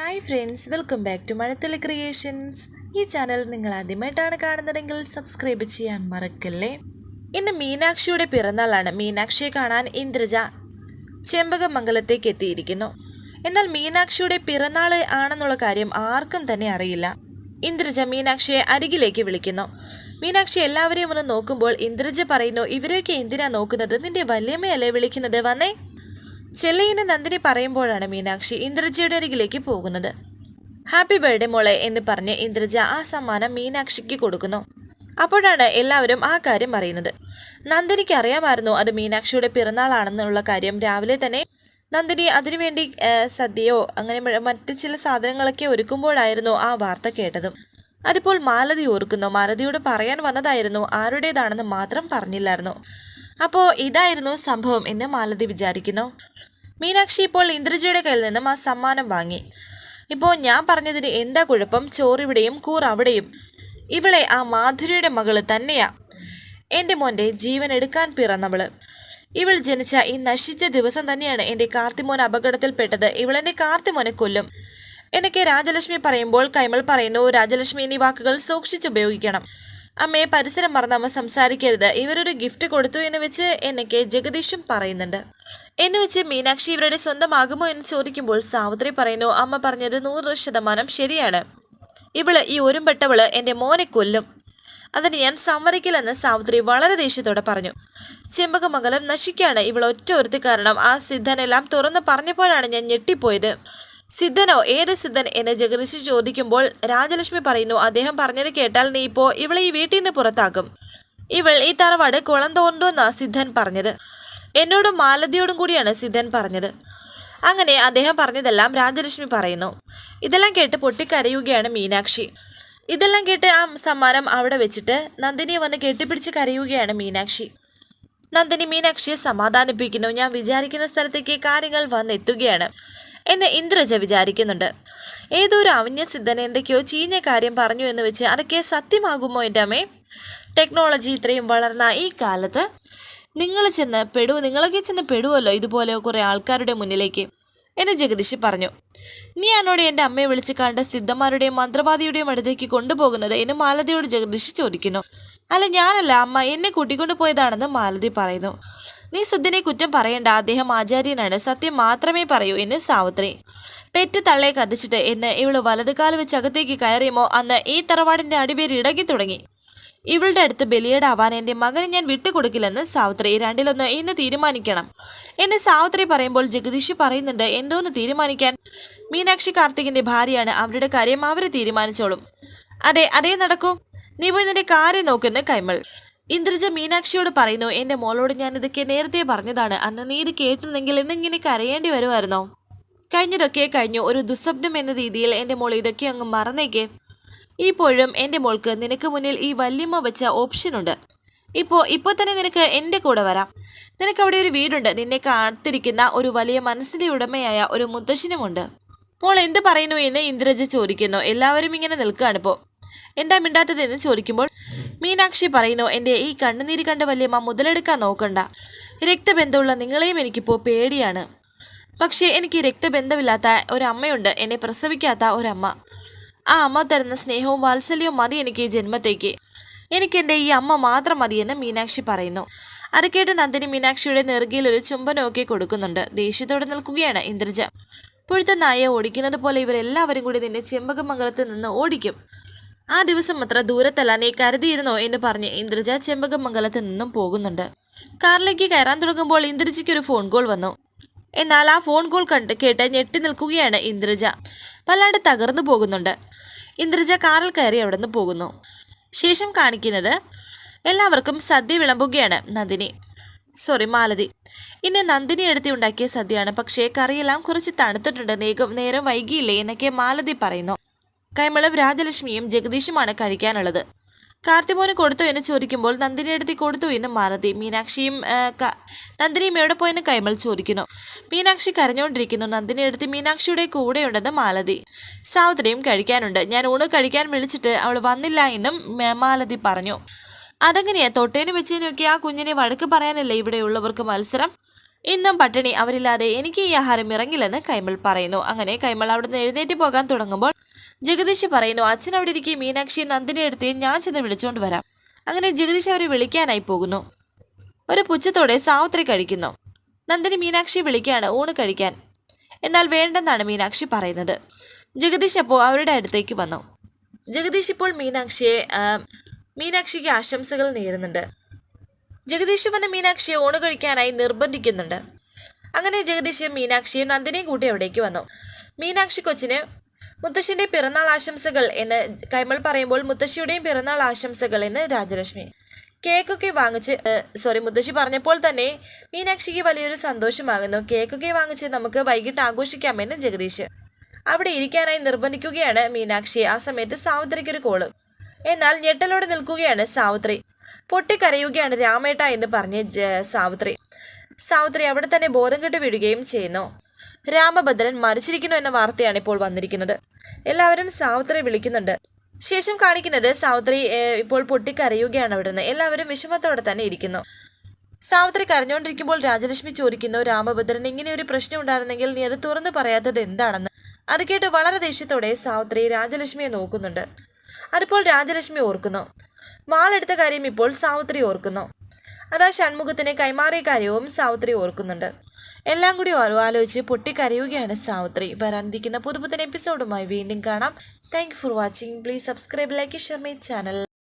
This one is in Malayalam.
Hi friends welcome back to Mazhathulli creations ഈ ചാനൽ നിങ്ങൾ ആദ്യമായിട്ടാണ് കാണുന്നതെങ്കിൽ സബ്സ്ക്രൈബ് ചെയ്യാൻ മറക്കല്ലേ? ഇന്ന് മീനാക്ഷിയുടെ പിറന്നാളാണ്. മീനാക്ഷിയെ കാണാൻ ഇന്ദ്രജ ചെമ്പകമംഗലത്തേക്ക് എത്തിയിരിക്കുന്നു. എന്നാൽ മീനാക്ഷിയുടെ പിറന്നാൾ ആണെന്നുള്ള കാര്യം ആർക്കും തന്നെ അറിയില്ല. ഇന്ദ്രജ മീനാക്ഷിയെ അരികിലേക്ക് വിളിക്കുന്നു. മീനാക്ഷി എല്ലാവരെയും ഒന്ന് നോക്കുമ്പോൾ ഇന്ദ്രജ പറയുന്നു ഇവരെയൊക്കെ എന്തിനാ നോക്കുന്നത്? നിന്റെ വല്യമ്മയല്ലേ വിളിക്കുന്നത്? വന്നേ. ചെല്ലയിന് നന്ദിനി പറയുമ്പോഴാണ് മീനാക്ഷി ഇന്ദ്രജയുടെ അരികിലേക്ക് പോകുന്നത്. ഹാപ്പി ബർത്ത്ഡേ മോളെ എന്ന് പറഞ്ഞ് ഇന്ദ്രജ ആ സമ്മാനം മീനാക്ഷിക്ക് കൊടുക്കുന്നു. അപ്പോഴാണ് എല്ലാവരും ആ കാര്യം അറിയുന്നത്. നന്ദിനിക്ക് അറിയാമായിരുന്നു അത് മീനാക്ഷിയുടെ പിറന്നാളാണെന്നുള്ള കാര്യം. രാവിലെ തന്നെ നന്ദിനി അതിനുവേണ്ടി സദ്യയോ അങ്ങനെ മറ്റു ചില സാധനങ്ങളൊക്കെ ഒരുക്കുമ്പോഴായിരുന്നു ആ വാർത്ത കേട്ടതും. അതിപ്പോൾ മാലതി ഓർക്കുന്നു. മാലതിയോട് പറയാൻ വന്നതായിരുന്നു ആരുടേതാണെന്ന് മാത്രം പറഞ്ഞില്ലായിരുന്നു. അപ്പോൾ ഇതായിരുന്നു സംഭവം എന്ന് മാലതി വിചാരിക്കുന്നു. മീനാക്ഷി ഇപ്പോൾ ഇന്ദ്രജിയുടെ കയ്യിൽ നിന്നും ആ സമ്മാനം വാങ്ങി. ഇപ്പോൾ ഞാൻ പറഞ്ഞതിന് എന്താ കുഴപ്പം? ചോറിവിടെയും കൂർ അവിടെയും. ഇവളെ ആ മാധുരിയുടെ മകൾ തന്നെയാ. എന്റെ മോന്റെ ജീവൻ എടുക്കാൻ പിറന്നവൾ. ഇവൾ ജനിച്ച ഈ നശിച്ച ദിവസം തന്നെയാണ് എന്റെ കാർത്തിമോൻ അപകടത്തിൽപ്പെട്ടത്. ഇവളെന്റെ കാർത്തിമോനെ കൊല്ലും. എനിക്ക് രാജലക്ഷ്മി പറയുമ്പോൾ കൈമൾ പറയുന്നു രാജലക്ഷ്മി എന്നീ വാക്കുകൾ സൂക്ഷിച്ചുപയോഗിക്കണം അമ്മയെ പരിസരം മറന്ന് അമ്മ സംസാരിക്കരുത്. ഇവരൊരു ഗിഫ്റ്റ് കൊടുത്തു എന്ന് വെച്ച് എന്നൊക്കെ ജഗദീഷും പറയുന്നുണ്ട്. എന്ന് വെച്ച് മീനാക്ഷി ഇവരുടെ സ്വന്തമാകുമോ എന്ന് ചോദിക്കുമ്പോൾ സാവിത്രി പറയുന്നു അമ്മ പറഞ്ഞത് നൂറ് ശതമാനം ശരിയാണ്. ഇവൾ ഈ ഒരുമ്പെട്ടവൾ എന്റെ മോനെ കൊല്ലും. അതിന് ഞാൻ സമ്മതിക്കില്ലെന്ന് സാവിത്രി വളരെ ദേഷ്യത്തോടെ പറഞ്ഞു. ചെമ്പകമംഗലം നശിക്കാണ് ഇവൾ ഒറ്റ ഒരുത്തി കാരണം. ആ സിദ്ധനെല്ലാം തുറന്ന് പറഞ്ഞപ്പോഴാണ് ഞാൻ ഞെട്ടിപ്പോയത്. സിദ്ധനോ ഏത് സിദ്ധൻ എന്നെ ജഗദീശ് ചോദിക്കുമ്പോൾ രാജലക്ഷ്മി പറയുന്നു അദ്ദേഹം പറഞ്ഞത് കേട്ടാൽ നീ ഇപ്പോ ഇവളെ ഈ വീട്ടിൽ നിന്ന് പുറത്താക്കും. ഇവൾ ഈ തറവാട് കുളം തോണ്ടുമെന്നാ സിദ്ധൻ പറഞ്ഞത്. എന്നോടും മാലതിയോടും കൂടിയാണ് സിദ്ധൻ പറഞ്ഞത്. അങ്ങനെ അദ്ദേഹം പറഞ്ഞതെല്ലാം രാജലക്ഷ്മി പറയുന്നു. ഇതെല്ലാം കേട്ട് പൊട്ടിക്കരയുകയാണ് മീനാക്ഷി. ഇതെല്ലാം കേട്ട് ആ സമ്മാനം അവിടെ വെച്ചിട്ട് നന്ദിനിയെ വന്ന് കെട്ടിപ്പിടിച്ച് കരയുകയാണ് മീനാക്ഷി. നന്ദിനി മീനാക്ഷിയെ സമാധാനിപ്പിക്കുന്നു. ഞാൻ വിചാരിക്കുന്ന സ്ഥലത്തേക്ക് കാര്യങ്ങൾ വന്നെത്തുകയാണ്. എന്ന് ഇന്ദ്രജ വിചാരിക്കുന്നുണ്ട്. ഏതോ ഒരു അവന്യസിദ്ധൻ എന്തൊക്കെയോ ചീഞ്ഞ കാര്യം പറഞ്ഞു എന്ന് വെച്ച് അതൊക്കെ സത്യമാകുമോ എന്റെ അമ്മേ? ടെക്നോളജി ഇത്രയും വളർന്ന ഈ കാലത്ത് നിങ്ങൾ ചെന്ന് പെടു നിങ്ങളൊക്കെ ചെന്ന് പെടുവല്ലോ ഇതുപോലെ കുറേ ആൾക്കാരുടെ മുന്നിലേക്ക് എന്ന് ജഗദീഷ് പറഞ്ഞു. നീ എന്നോട് എന്റെ അമ്മയെ വിളിച്ച് കണ്ട സിദ്ധന്മാരുടെയും മന്ത്രവാദിയുടെയും അടുത്തേക്ക് കൊണ്ടുപോകുന്നത് എന്ന് മാലതിയോട് ജഗദീഷ് ചോദിക്കുന്നു. അല്ല ഞാനല്ല അമ്മ എന്നെ കൂട്ടിക്കൊണ്ടു പോയതാണെന്ന് മാലതി പറയുന്നു. നീ സിദ്ധിനെ കുറ്റം പറയണ്ട. അദ്ദേഹം ആചാര്യനാണ്. സത്യം മാത്രമേ പറയൂ എന്ന് സാവിത്രി. പെറ്റ് തള്ളയെ കത്തിച്ചിട്ട് എന്ന് ഇവൾ വലതുകാൽ വെച്ച് അകത്തേക്ക് കയറിയുമോ അന്ന് ഈ തറവാടിന്റെ അടിവേര് ഇടകി തുടങ്ങി. ഇവളുടെ അടുത്ത് ബലിയേടാവാൻ എന്റെ മകന് ഞാൻ വിട്ടുകൊടുക്കില്ലെന്ന് സാവിത്രി രണ്ടിലൊന്ന് ഇന്ന് തീരുമാനിക്കണം. എന്ന് സാവിത്രി പറയുമ്പോൾ ജഗദീഷ് പറയുന്നുണ്ട് എന്തോന്ന് തീരുമാനിക്കാൻ? മീനാക്ഷി കാർത്തികിന്റെ ഭാര്യയാണ് അവരുടെ കാര്യം അവർ തീരുമാനിച്ചോളും. അതെ അതേ നടക്കൂ. നീ പോയി നിന്റെ കാര്യം നോക്കുന്ന കൈമൾ. ഇന്ദ്രജ മീനാക്ഷിയോട് പറയുന്നു എന്റെ മോളോട് ഞാൻ ഇതൊക്കെ നേരത്തെ പറഞ്ഞതാണ്. അന്ന് നീ കേട്ടിരുന്നെങ്കിൽ ഇന്നിങ്ങനെ കരയേണ്ടി വരുമായിരുന്നോ? കഴിഞ്ഞതൊക്കെ കഴിഞ്ഞു. ഒരു ദുസ്വപ്നം എന്ന രീതിയിൽ എന്റെ മോൾ ഇതൊക്കെ അങ്ങ് മറന്നേക്കേ. ഇപ്പോഴും എന്റെ മോൾക്ക് നിനക്ക് മുന്നിൽ ഈ വല്യമ്മ വെച്ച ഓപ്ഷൻ ഉണ്ട്. ഇപ്പോ ഇപ്പോൾ തന്നെ നിനക്ക് എന്റെ കൂടെ വരാം. നിനക്ക് അവിടെ ഒരു വീടുണ്ട്. നിന്നെ കാത്തിരിക്കുന്ന ഒരു വലിയ മനസ്സിന്റെ ഉടമയായ ഒരു മുത്തശ്ശനുമുണ്ട്. മോൾ എന്ത് പറയുന്നു എന്ന് ഇന്ദ്രജ ചോദിക്കുന്നു. എല്ലാവരും ഇങ്ങനെ നിൽക്കുകയാണിപ്പോൾ എന്താ മിണ്ടാത്തതെന്ന് ചോദിക്കുമ്പോൾ മീനാക്ഷി പറയുന്നു എന്റെ ഈ കണ്ണുനീര് കണ്ട വല്യമ്മ മുതലെടുക്കാൻ നോക്കണ്ട. രക്തബന്ധമുള്ള നിങ്ങളെയും എനിക്കിപ്പോൾ പേടിയാണ്. പക്ഷേ എനിക്ക് രക്തബന്ധമില്ലാത്ത ഒരമ്മയുണ്ട് എന്നെ പ്രസവിക്കാത്ത ഒരമ്മ. ആ അമ്മ തരുന്ന സ്നേഹവും വാത്സല്യവും മതി എനിക്ക് ജന്മത്തേക്ക്. എനിക്ക് എന്റെ ഈ അമ്മ മാത്രം മതിയെന്ന് മീനാക്ഷി പറയുന്നു. അരക്കേട്ട് നന്ദിനി മീനാക്ഷിയുടെ നെറുകയിൽ ഒരു ചുംബനമൊക്കെ കൊടുക്കുന്നുണ്ട്. ദേഷ്യത്തോടെ നിൽക്കുകയാണ് ഇന്ദ്രജ. പുഴുത്ത നായെ ഓടിക്കുന്നത് പോലെ ഇവരെല്ലാവരും കൂടി നിന്നെ ചെമ്പകമംഗലത്ത് നിന്ന് ഓടിക്കും. ആ ദിവസം അത്ര ദൂരത്തല്ല നീ കരുതിയിരുന്നോ എന്ന് പറഞ്ഞ് ഇന്ദ്രജ ചെമ്പകമംഗലത്ത് നിന്നും പോകുന്നുണ്ട്. കാറിലേക്ക് കയറാൻ തുടങ്ങുമ്പോൾ ഇന്ദ്രജയ്ക്ക് ഒരു ഫോൺ കോൾ വന്നു. എന്നാൽ ആ ഫോൺ കോൾ കണ്ട് കേട്ട് ഞെട്ടി നിൽക്കുകയാണ് ഇന്ദ്രജ. വല്ലാണ്ട് തകർന്നു പോകുന്നുണ്ട്. ഇന്ദ്രജ കാറിൽ കയറി അവിടെ നിന്ന് പോകുന്നു. ശേഷം കാണിക്കുന്നത് എല്ലാവർക്കും സദ്യ വിളമ്പുകയാണ് നന്ദിനി. സോറി മാലതി. ഇന്നെ നന്ദിനി എടുത്തി ഉണ്ടാക്കിയ സദ്യയാണ്. പക്ഷേ കറിയെല്ലാം കുറച്ച് തണുത്തിട്ടുണ്ട്. നേരം വൈകിയില്ലേ? എന്നൊക്കെ മാലതി പറയുന്നു. കൈമളം രാജലക്ഷ്മിയും ജഗദീഷുമാണ് കഴിക്കാനുള്ളത്. കാർത്തിമോന് കൊടുത്തു എന്ന് ചോദിക്കുമ്പോൾ നന്ദിനി എടുത്തി കൊടുത്തു എന്ന് മാലതി മീനാക്ഷിയും നന്ദിനിയും എവിടെ പോയെന്ന് കൈമൾ ചോദിക്കുന്നു. മീനാക്ഷി കരഞ്ഞുകൊണ്ടിരിക്കുന്നു. നന്ദിനി എടുത്തി മീനാക്ഷിയുടെ കൂടെയുണ്ടെന്ന് മാലതി സാവിത്രിയും കഴിക്കാനുണ്ട്. ഞാൻ ഊണ് കഴിക്കാൻ വിളിച്ചിട്ട് അവൾ വന്നില്ല എന്നും മാലതി പറഞ്ഞു. അതെങ്ങനെയാ? തൊട്ടേനും വെച്ചേനും ഒക്കെ ആ കുഞ്ഞിനെ വഴക്ക് പറയാനല്ലേ ഇവിടെയുള്ളവർക്ക് മത്സരം? ഇന്നും പട്ടിണി അവരില്ലാതെ എനിക്ക് ഈ ആഹാരം ഇറങ്ങില്ലെന്ന് കൈമൾ പറയുന്നു. അങ്ങനെ കൈമൾ അവിടുന്ന് എഴുന്നേറ്റ് പോകാൻ തുടങ്ങുമ്പോൾ ജഗദീഷ് പറയുന്നു അച്ഛൻ അവിടെ ഇരിക്കെ മീനാക്ഷിയെ നന്ദിനെ എടുത്ത് ഞാൻ ചെന്ന് വിളിച്ചുകൊണ്ട് വരാം. അങ്ങനെ ജഗദീഷ് അവരെ വിളിക്കാനായി പോകുന്നു. ഒരു പുച്ഛത്തോടെ സാവിത്രി കഴിക്കുന്നു. നന്ദിനി മീനാക്ഷി വിളിക്കുകയാണ് ഊണ് കഴിക്കാൻ. എന്നാൽ വേണ്ടെന്നാണ് മീനാക്ഷി പറയുന്നത്. ജഗദീഷ് അപ്പോൾ അവരുടെ അടുത്തേക്ക് വന്നു. ജഗദീഷ് ഇപ്പോൾ മീനാക്ഷിയെ മീനാക്ഷിക്ക് ആശംസകൾ നേരുന്നുണ്ട്. ജഗദീഷ് വന്ന് മീനാക്ഷിയെ ഊണ് കഴിക്കാനായി നിർബന്ധിക്കുന്നുണ്ട്. അങ്ങനെ ജഗദീഷ് മീനാക്ഷിയും നന്ദിനെയും കൂട്ടി അവിടേക്ക് വന്നു. മീനാക്ഷി കൊച്ചിന് മുത്തശ്ശിന്റെ പിറന്നാൾ ആശംസകൾ എന്ന് കൈമൾ പറയുമ്പോൾ മുത്തശ്ശിയുടെയും പിറന്നാൾ ആശംസകൾ എന്ന് രാജലക്ഷ്മി. കേക്കൊക്കെ വാങ്ങിച്ച് സോറി മുത്തശ്ശി പറഞ്ഞപ്പോൾ തന്നെ മീനാക്ഷിക്ക് വലിയൊരു സന്തോഷമാകുന്നു. കേക്കൊക്കെ വാങ്ങിച്ച് നമുക്ക് വൈകിട്ട് ആഘോഷിക്കാമെന്ന് ജഗദീഷ് അവിടെ ഇരിക്കാനായി നിർബന്ധിക്കുകയാണ് മീനാക്ഷിയെ ആ സമയത്ത് സാവിത്രിക്കൊരു കോൾ എന്നാൽ ഞെട്ടലോടെ നിൽക്കുകയാണ് സാവിത്രി. പൊട്ടിക്കരയുകയാണ് രാമേട്ട എന്ന് പറഞ്ഞ് സാവിത്രി. സാവിത്രി അവിടെ തന്നെ ബോധം കെട്ട് വീഴുകയും ചെയ്യുന്നു. രാമഭദ്രൻ മരിച്ചിരിക്കുന്നു എന്ന വാർത്തയാണ് ഇപ്പോൾ വന്നിരിക്കുന്നത്. എല്ലാവരും സാവിത്രി വിളിക്കുന്നുണ്ട്. ശേഷം കാണിക്കുന്നത് സാവിത്രി ഇപ്പോൾ പൊട്ടിക്കരയുകയാണ് അവിടെ നിന്ന് എല്ലാവരും വിഷമത്തോടെ തന്നെ ഇരിക്കുന്നു. സാവിത്രി കരഞ്ഞുകൊണ്ടിരിക്കുമ്പോൾ രാജലക്ഷ്മി ചോദിക്കുന്നു രാമഭദ്രൻ ഇങ്ങനെ ഒരു പ്രശ്നം ഉണ്ടായിരുന്നെങ്കിൽ നീ അത് തുറന്നു പറയാത്തത് എന്താണെന്ന്? അത് കേട്ട് വളരെ ദേഷ്യത്തോടെ സാവിത്രി രാജലക്ഷ്മിയെ നോക്കുന്നുണ്ട്. അതിപ്പോൾ രാജലക്ഷ്മി ഓർക്കുന്നു. മാളെടുത്ത കാര്യം ഇപ്പോൾ സാവിത്രി ഓർക്കുന്നു. അതാ ഷൺമുഖത്തിന് കൈമാറിയ കാര്യവും സാവിത്രി ഓർക്കുന്നുണ്ട്. എല്ലാം കൂടി ആലോചിച്ച് പൊട്ടിക്കരയുകയാണ് സാവിത്രി. വരാനിരിക്കുന്ന പുതുപുത്തൻ എപ്പിസോഡുമായി വീണ്ടും കാണാം. Thank for watching please subscribe like share my channel